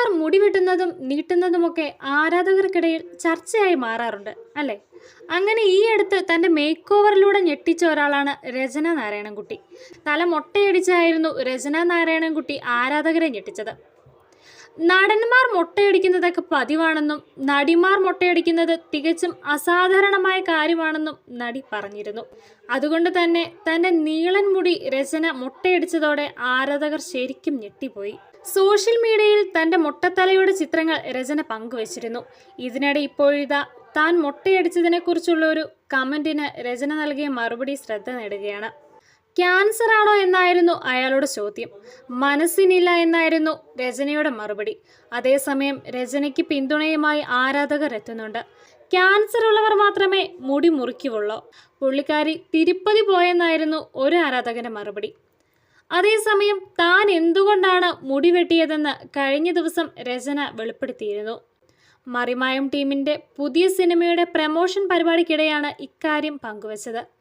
നടന്മാർ മുടി വെട്ടുന്നതും നീട്ടുന്നതുമൊക്കെ ആരാധകർക്കിടയിൽ ചർച്ചയായി മാറാറുണ്ട് അല്ലേ? അങ്ങനെ ഈ അടുത്ത് തന്റെ മേക്ക് ഓവറിലൂടെ ഞെട്ടിച്ച ഒരാളാണ് രചന നാരായണൻകുട്ടി തല മൊട്ടയടിച്ചായിരുന്നു രചന നാരായണൻകുട്ടി ആരാധകരെ ഞെട്ടിച്ചത്. നടന്മാർ മുട്ടയടിക്കുന്നതൊക്കെ പതിവാണെന്നും നടിമാർ മുട്ടയടിക്കുന്നത് തികച്ചും അസാധാരണമായ കാര്യമാണെന്നും നടി പറഞ്ഞിരുന്നു. അതുകൊണ്ട് തന്നെ തന്റെ നീളൻ മുടി രചന മൊട്ടയടിച്ചതോടെ ആരാധകർ ശരിക്കും ഞെട്ടിപ്പോയി. സോഷ്യൽ മീഡിയയിൽ തന്റെ മുട്ടത്തലയുടെ ചിത്രങ്ങൾ രചന പങ്കുവച്ചിരുന്നു. ഇതിനിടെ ഇപ്പോഴിതാ താൻ മൊട്ടയടിച്ചതിനെക്കുറിച്ചുള്ള ഒരു കമന്റിന് രചന നൽകിയ മറുപടി ശ്രദ്ധ നേടുകയാണ്. ക്യാൻസർ ആണോ എന്നായിരുന്നു അയാളുടെ ചോദ്യം. മനസ്സിനില്ല എന്നായിരുന്നു രചനയുടെ മറുപടി. അതേസമയം രചനയ്ക്ക് പിന്തുണയുമായി ആരാധകർ എത്തുന്നുണ്ട്. ക്യാൻസർ ഉള്ളവർ മാത്രമേ മുടി മുറിക്കുള്ളൂ പുള്ളിക്കാരി തിരുപ്പതി പോയെന്നായിരുന്നു ഒരു ആരാധകന്റെ മറുപടി. അതേസമയം താൻ എന്തുകൊണ്ടാണ് മുടി വെട്ടിയതെന്ന് കഴിഞ്ഞ ദിവസം രചന വെളിപ്പെടുത്തിയിരുന്നു. മറിമായം ടീമിന്റെ പുതിയ സിനിമയുടെ പ്രമോഷൻ പരിപാടിക്കിടെയാണ് ഇക്കാര്യം പങ്കുവച്ചത്.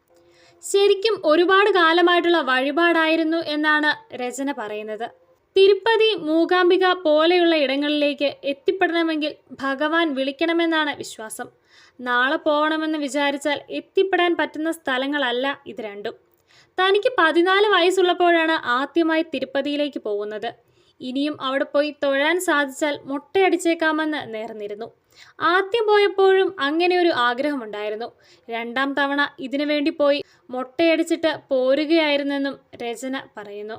ശരിക്കും ഒരുപാട് കാലമായിട്ടുള്ള വഴിപാടായിരുന്നു എന്നാണ് രചന പറയുന്നത്. തിരുപ്പതി മൂകാംബിക പോലെയുള്ള ഇടങ്ങളിലേക്ക് എത്തിപ്പെടണമെങ്കിൽ ഭഗവാൻ വിളിക്കണമെന്നാണ് വിശ്വാസം. നാളെ പോകണമെന്ന് വിചാരിച്ചാൽ എത്തിപ്പെടാൻ പറ്റുന്ന സ്ഥലങ്ങളല്ല ഇത് രണ്ടും. തനിക്ക് പതിനാല് വയസ്സുള്ളപ്പോഴാണ് ആദ്യമായി തിരുപ്പതിയിലേക്ക് പോകുന്നത്. ഇനിയും അവിടെ പോയി തൊഴാൻ സാധിച്ചാൽ മുട്ടയടിച്ചേക്കാമെന്ന് നേർന്നിരുന്നു. ആദ്യം പോയപ്പോഴും അങ്ങനെ ഒരു ആഗ്രഹമുണ്ടായിരുന്നു. രണ്ടാം തവണ ഇതിനു വേണ്ടി പോയി മുട്ടയടിച്ചിട്ട് പോരുകയായിരുന്നെന്നും രചന പറയുന്നു.